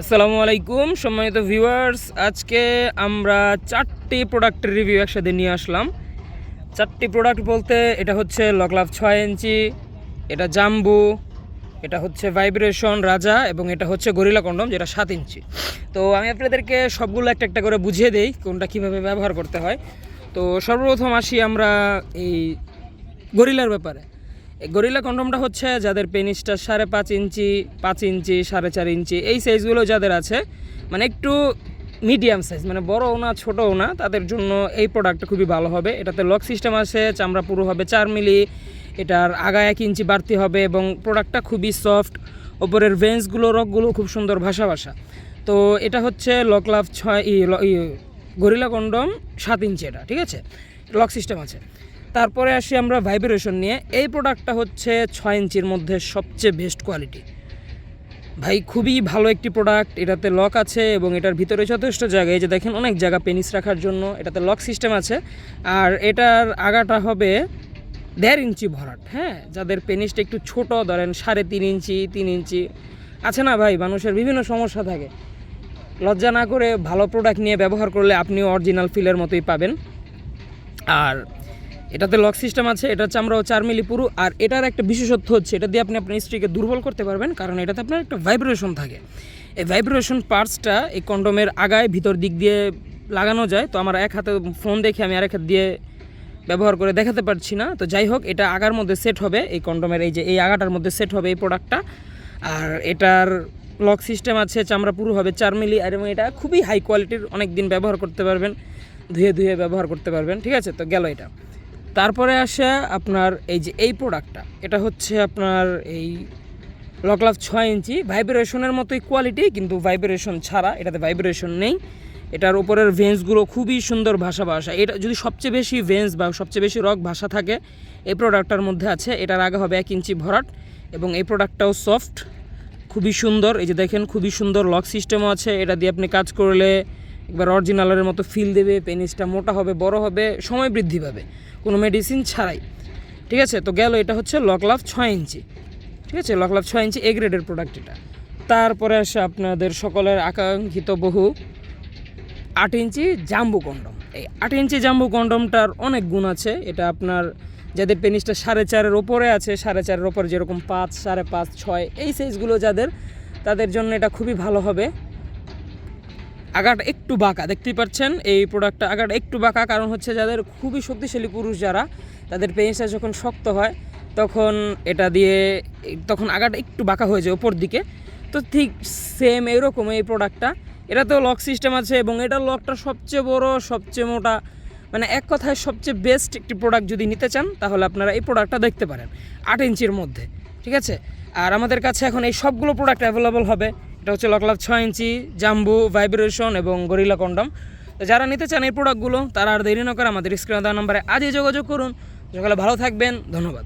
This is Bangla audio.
আসসালামু আলাইকুম, সম্মানিত ভিউয়ার্স আজকে আমরা চারটি প্রোডাক্টের রিভিউ একসাথে নিয়ে আসলাম। চারটি প্রোডাক্ট বলতে এটা হচ্ছে লকলাভ ছয় ইঞ্চি, এটা জাম্বু এটা হচ্ছে ভাইব্রেশন রাজা এবং এটা হচ্ছে গরিলা কন্ডম যেটা সাত ইঞ্চি। তো আমি আপনাদেরকে সবগুলো একটা একটা করে বুঝিয়ে দেই কোনটা কীভাবে ব্যবহার করতে হয়। তো সর্বপ্রথম আসি আমরা এই গরিলার ব্যাপারে। গরিলা কন্ডমটা হচ্ছে যাদের পেনিসটা সাড়ে পাঁচ ইঞ্চি পাঁচ ইঞ্চি, সাড়ে চার ইঞ্চি, এই সাইজগুলো যাদের আছে মানে একটু মিডিয়াম সাইজ মানে বড়ও না ছোটও না, তাদের জন্য এই প্রোডাক্টটা খুবই ভালো হবে। এটাতে লক সিস্টেম আছে, চামড়া পুরো হবে চার মিলি, এটার আগা এক ইঞ্চি বাড়তি হবে এবং প্রোডাক্টটা খুবই সফট ওপরের ভেন্সগুলো রকগুলো খুব সুন্দর ভাষা ভাষা তো এটা হচ্ছে লক লাভ ছয়, ই গরিলা কন্ডম সাত ইঞ্চি এটা, ঠিক আছে? লক সিস্টেম আছে। তারপরে আসি আমরা ভাইব্রেশন নিয়ে। এই প্রোডাক্টটা হচ্ছে ছয় ইঞ্চির মধ্যে সবচেয়ে বেস্ট কোয়ালিটি ভাই, খুবই ভালো একটি প্রোডাক্ট এটাতে লক আছে এবং এটার ভিতরে যথেষ্ট জায়গা। এই যে দেখেন, অনেক জায়গা পেনিস রাখার জন্য এটাতে লক সিস্টেম আছে। আর এটার আগাটা হবে দেড় ইঞ্চি ভরাট হ্যাঁ? যাদের পেনিসটা একটু ছোট, ধরেন সাড়ে তিন ইঞ্চি তিন ইঞ্চি, আছে না ভাই? মানুষের বিভিন্ন সমস্যা থাকে। লজ্জা না করে ভালো প্রোডাক্ট নিয়ে ব্যবহার করলে আপনিও অরিজিনাল ফিলের মতোই পাবেন। আর এটাতে লক সিস্টেম আছে, এটা চামড়াও চার মিলি পুরু, আর এটার একটা বিশেষত্ব হচ্ছে, এটা দিয়ে আপনি আপনার স্ত্রীকে দুর্বল করতে পারবেন, কারণ এটাতে আপনার একটা ভাইব্রেশন থাকে। এই ভাইব্রেশন পার্টসটা এই কন্ডোমের আগায় ভিতর দিক দিয়ে লাগানো যায়, তো আমার এক হাতে ফোন দেখে আমি আরেক হাত দিয়ে ব্যবহার করে দেখাতে পারছি না। তো যাই হোক, এটা আগার মধ্যে সেট হবে, এই কন্ডোমের এই যে, এই আগাটার মধ্যে সেট হবে এই প্রোডাক্টটা আর এটার লক সিস্টেম আছে চামড়া পুরো হবে চার মিলি, আর এবং এটা খুবই হাই কোয়ালিটির অনেক দিন ব্যবহার করতে পারবেন, ধুয়ে ধুয়ে ব্যবহার করতে পারবেন, ঠিক আছে? তো গেল এটা। তারপরে আসে আপনার এই যে এই প্রোডাক্টটা এটা হচ্ছে আপনার এই লকলাভ ছয় ইঞ্চি। ভাইব্রেশনের মতোই কোয়ালিটি কিন্তু ভাইব্রেশন ছাড়া এটাতে ভাইব্রেশন নেই। এটার উপরের ভেন্সগুলো খুবই সুন্দর ভাষা ভাষা। এটা যদি সবচেয়ে বেশি ভেন্স বা সবচেয়ে বেশি রক ভাষা থাকে, এই প্রোডাক্টটার মধ্যে আছে। এটার আগে হবে এক ইঞ্চি ভরাট এবং এই প্রোডাক্টটাও সফট খুবই সুন্দর। এই যে দেখেন, খুবই সুন্দর লক সিস্টেমও আছে। এটা দিয়ে আপনি কাজ করলে একবার অরিজিনালের মতো ফিল দেবে পেনিসটা মোটা হবে, বড় হবে, সময় বৃদ্ধি পাবে। কোনো মেডিসিন ছাড়াই। ঠিক আছে? তো গেল, এটা হচ্ছে লকলাভ ছয় ইঞ্চি। ঠিক আছে? লকলাভ ছয় ইঞ্চি এ গ্রেডের প্রোডাক্ট এটা। তারপরে আসে আপনাদের সকলের আকাঙ্ক্ষিত বহু আট ইঞ্চি জাম্বু কন্ডম এই আট ইঞ্চি জাম্বু কন্ডমটার অনেক গুণ আছে। এটা আপনার যাদের পেনিসটা সাড়ে চারের ওপরে আছে, সাড়ে চারের ওপরে যেরকম পাঁচ, সাড়ে পাঁচ, ছয়, এই সাইজগুলো যাদের, তাদের জন্য এটা খুবই ভালো হবে। আগাটা একটু বাঁকা, দেখতেই পাচ্ছেন? এই প্রোডাক্টটা আগাটা একটু বাঁকা, কারণ হচ্ছে যাদের খুবই শক্তিশালী পুরুষ যারা, তাদের পেনিসটা যখন শক্ত হয়, তখন এটা দিয়ে তখন আগাটা একটু বাঁকা হয়ে যায় ওপর দিকে। তো ঠিক সেম এরকম এই প্রোডাক্টটা এটা তো লক সিস্টেম আছে এবং এটার লকটা সবচেয়ে বড়, সবচেয়ে মোটা মানে এক কথায় সবচেয়ে বেস্ট একটি প্রোডাক্ট যদি নিতে চান, তাহলে আপনারা এই প্রোডাক্টটা দেখতে পারেন, আট ইঞ্চির মধ্যে, ঠিক আছে? আর আমাদের কাছে এখন এই সবগুলো প্রোডাক্ট অ্যাভেলেবল হবে। এটা হচ্ছে লকলাভ ছয় ইঞ্চি জাম্বু ভাইব্রেশন এবং গরিলা কন্ডম তো যারা নিতে চান এই প্রোডাক্টগুলো তারা আর দেরি না করে আমাদের স্ক্রিনে দেওয়া নম্বরে আজই যোগাযোগ করুন। সকালে ভালো থাকবেন, ধন্যবাদ।